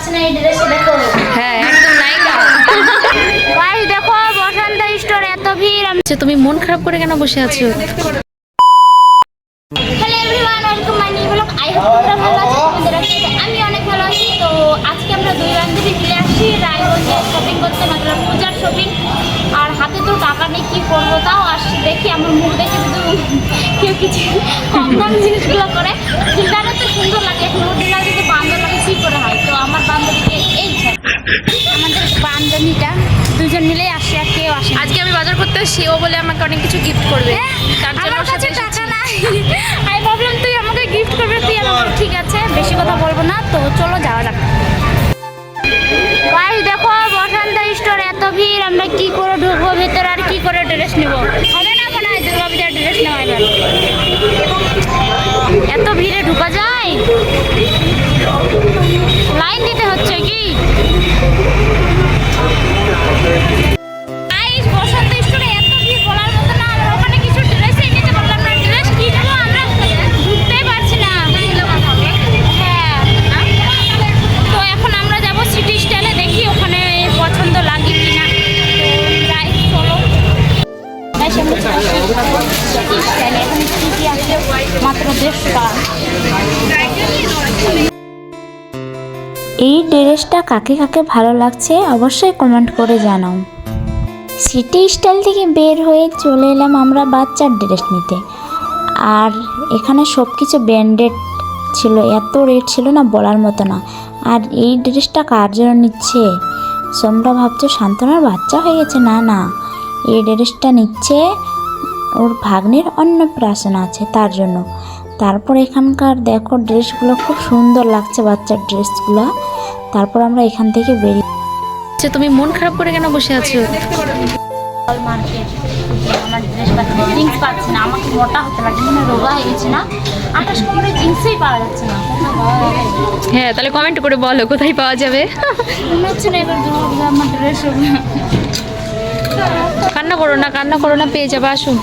লাগছে না এই ড্রেসে দেখো। হ্যাঁ একদম নায়িকা গাইস দেখো বসন্ত স্টোর এত ভিড়। আমি তুমি মন খারাপ করে কেন বসে আছো? Hello everyone welcome my new blog I hope তোমরা ভালো আছো তোমাদের আশীর্বাদে। আমি অনেক ভালো আছি তো আজকে আমরা দুই বান্ধবী মিলে আসছি রায়গঞ্জে শপিং করতে মাত্র পূজার শপিং আর হাতে তো টাকা নেই কি করব তাও? দেখি আমার মুখ দেখে শুধু কেউ কিছু কম দাম জিনিসগুলো করে। চুলদারও তো সুন্দর লাগে নুডিলা যদি বান্ধব লাগে কী করে হয় তো আমার বান্ধবীকে এই ছাড় আমাদের বান্ধবীটা দুজন মিলেই আসি আর কেউ আসে আজকে আমি বাজার করতে আসছি ও বলে আমাকে অনেক কিছু গিফট করবে। তার জন্য হ্যাঁ, আমার কাছে টাকা নাই। আমি ভাবলাম তুই আমাকে গিফট করবি তুই আমাকে ঠিক আছে বেশি কথা বলব না তো চলো যাওয়া যাক। গাইস দেখো বসন্ত স্টোর এত ভিড় আমরা কি করে ঢুকবো ভেতরে আর কি করে ড্রেস নেব? হবে না মনে হয় দুর্গা ড্রেস নেওয়া এত ভিড়ে ঢুকা যায়? মাত্র দেড়শো টাকা। এই ড্রেসটা কাকে কাকে ভালো লাগছে অবশ্যই কমেন্ট করে জানাও। সিটি স্টাইল থেকে বের হয়ে চলে এলাম আমরা বাচ্চার ড্রেস নিতে। আর এখানে সব কিছু ব্র্যান্ডেড ছিল, এত রেট ছিল না বলার মতো না। আর এই ড্রেসটা কার জন্য নিচ্ছে? তোমরা ভাবছ শান্তনার বাচ্চা হয়ে গেছে? না না। এই ড্রেসটা নিচ্ছে ওর ভাগ্নের অন্নপ্রাশন আছে তার জন্য তারপর এখানকার দেখো ড্রেসগুলো খুব সুন্দর লাগছে বাচ্চার ড্রেসগুলো তারপর আমরা এখান থেকে বেরিয়ে আচ্ছা তুমি মন খারাপ করে কেন বসে আছো আমার ড্রেস পাচ্ছি না জিন্স পাচ্ছি না আমাকে মোটা হতে লাগে মানে রোগা হয়ে গেছে না আঠাশ করে জিন্সই পাওয়া যাচ্ছে না? হ্যাঁ তাহলে কমেন্ট করে বলো কোথায় পাওয়া যাবে মনে হচ্ছে না এবার আমার ড্রেস। কান্না করো না কান্না করো না পেয়ে যাবে আসুন।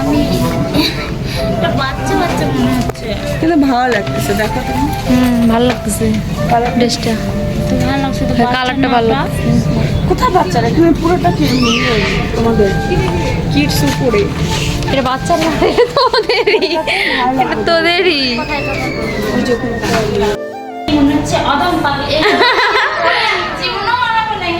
আমি বাচ্চা বাচ্চা মনে হচ্ছে। কিন্তু ভালো লাগতেছে দেখো তুমি। হুম ভালো লাগতেছে। ড্রেসটা ভালো লাগছে তো হ্যাঁ, কালারটা ভালো ওটা? কোথায় বাচ্চারা? এখানে পুরোটা কি তোমাদের? কিডস উপরে। এটা বাচ্চার না এটা তোদেরই এটা মনে হচ্ছে অদম পাবে এই জীবনও বানাবো না এগুলো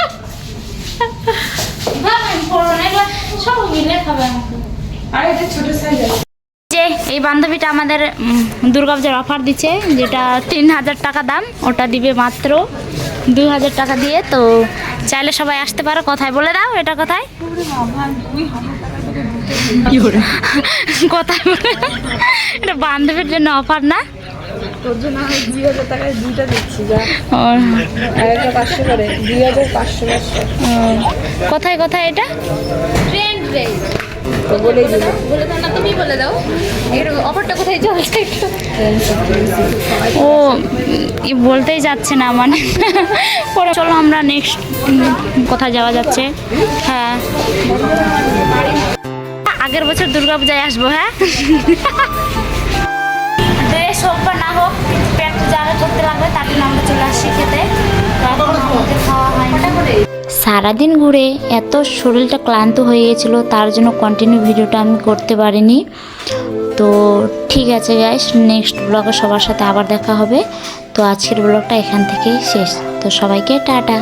যে এই বান্ধবীটা আমাদের দুর্গাপূজার অফার দিচ্ছে যেটা তিন হাজার টাকা দাম ওটা দিবে মাত্র দুই হাজার টাকা দিয়ে। তো চাইলে সবাই আসতে পারো কোথায় বলে দাও এটা কোথায়? কোথায় বলে এটা বান্ধবীর জন্য অফার না? তোর জন্য আমি দুই হাজার টাকায় দুইটা দিচ্ছি যা। আর? একটা পাঁচশো করে দুই হাজার পাঁচশো পাঁচশো। কোথায় কোথায় এটা? ট্রেন্ড রেস তো বলেই দিল বলে দাও না তুমি বলে দাও। এর অফারটা কোথায় চলছে ও বলতেই যাচ্ছে না মানে। পরে চলো আমরা নেক্সট কোথায় যাওয়া যাচ্ছে। হ্যাঁ। আগের বছর দুর্গাপূজায় আসব হ্যাঁ? ড্রেস হোক না হোক, পেট জায়গা করতে লাগবে তার জন্য আমরা চলে আসছি খেতে। সারাদিন ঘুরে এত শরীরটা ক্লান্ত হয়ে গেছিল, তার জন্য কন্টিনিউ ভিডিওটা আমি করতে পারিনি। তো ঠিক আছে গাইস নেক্সট ব্লগে সবার সাথে আবার দেখা হবে। তো আজকের ব্লগটা এখান থেকেই শেষ। তো সবাইকে টাটা।